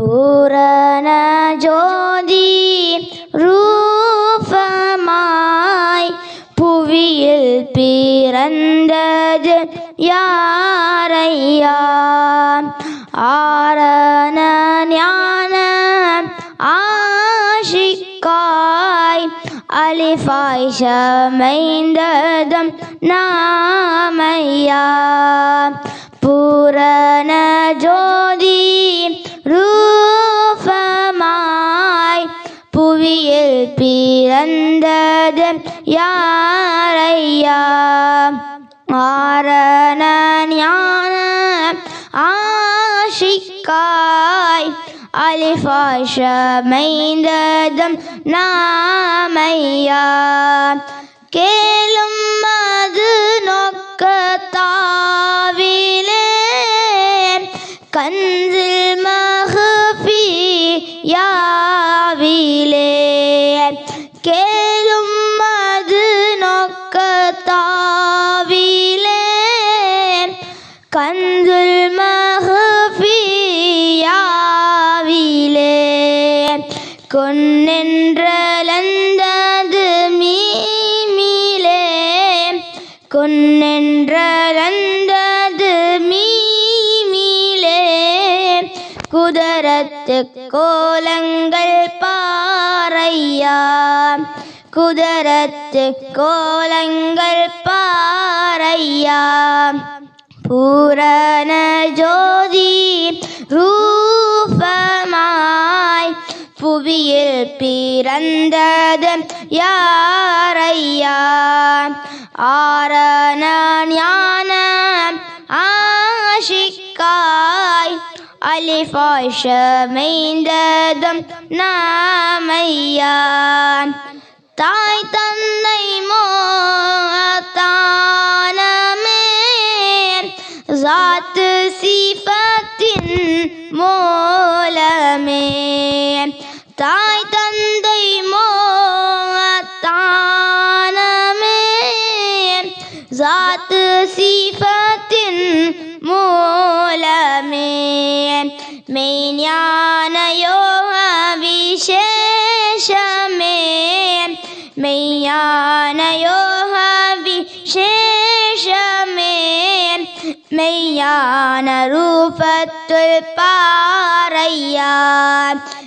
பூரண ஜோதி ரூபமாய் புவியில் பிறந்தது யாரையா ஆரண ஞான ஆஷிக்காய் அலிஃபாய் சமைந்ததம் நாமையா பூரண ஜோதி யாரையா? ஆரண ஞான ஆஷிக்காய் அலிஃபாஷமைந்ததம் நாமையா? கேளும் அது நோக்கத்தாவிலே கஞ்சில் மகபி யாவிலே. கொன்னென்றலந்தது மீமிலே குதரத்து கோலங்கள் பாறையா. குதரத்து கோலங்கள் பாறையா. பூரண ஜோ பூமியில் பிறந்தது யாரையா? ஆரண ஞான ஆஷிக்காய் அலிஃபாஷமைந்ததும் நாமையா. தாய் தந்தை மோ தாய் தந்தை மோத்தானமே ஜாத்து சிபத்தின் மூலமே மெய்ஞான யோக விசேஷமே மெய்ஞான மெய்யான ரூபத்துள் பாறையா?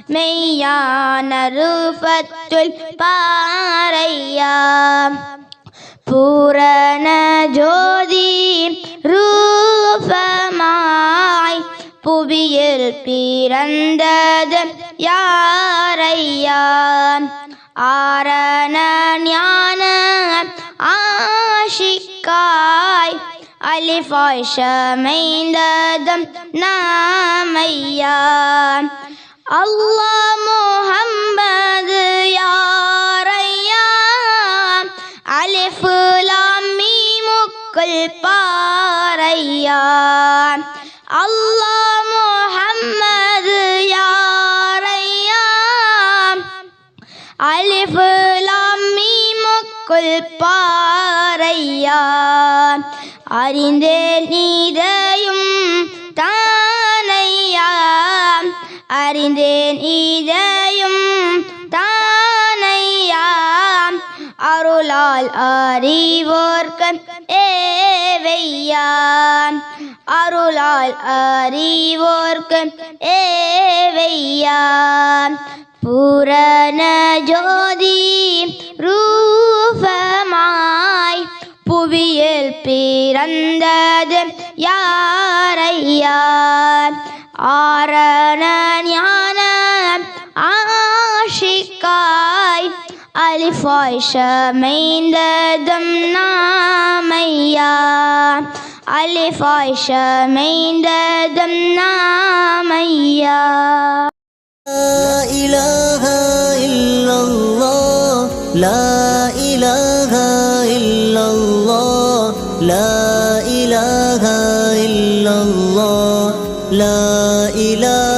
மெய்யான ரூபத்துள் பாறையா? பூரண ஜோதி ரூபமாய் புவியில் பிறந்தது யாரையா? ஆரண ஞான ஆஷிக்கா ஆஷிக்காய் அலிஃபாய் சமைந்ததம் நாமையா அல்லாஹ் முஹம்மது யாரையா அலிஃப் லாம் மீமுக்குள் பாறையா அல்லாஹ் முஹம்மது யாரையா அலிஃப் லாம் மீமுக்குள் பாறையா அறிந்தேன் நீதையும் தானையா? அறிந்தேன் இதையும் தானையா? அருளால் அறிவோர்க்கு ஏவையா அருளால் அறிவோர்க்கு ஏவையா பூரண ஜோதி ரூபமாய் புவியில் பிறந்தது யாரையா ஆரண ஞான ஆஷிக்காய் அலிஃபாய் சமைந்ததம் நாமையா அலிஃபாய் சமைந்ததம் நாமையா لا إله إلا الله لا إله إلا الله لا illallah La ilaha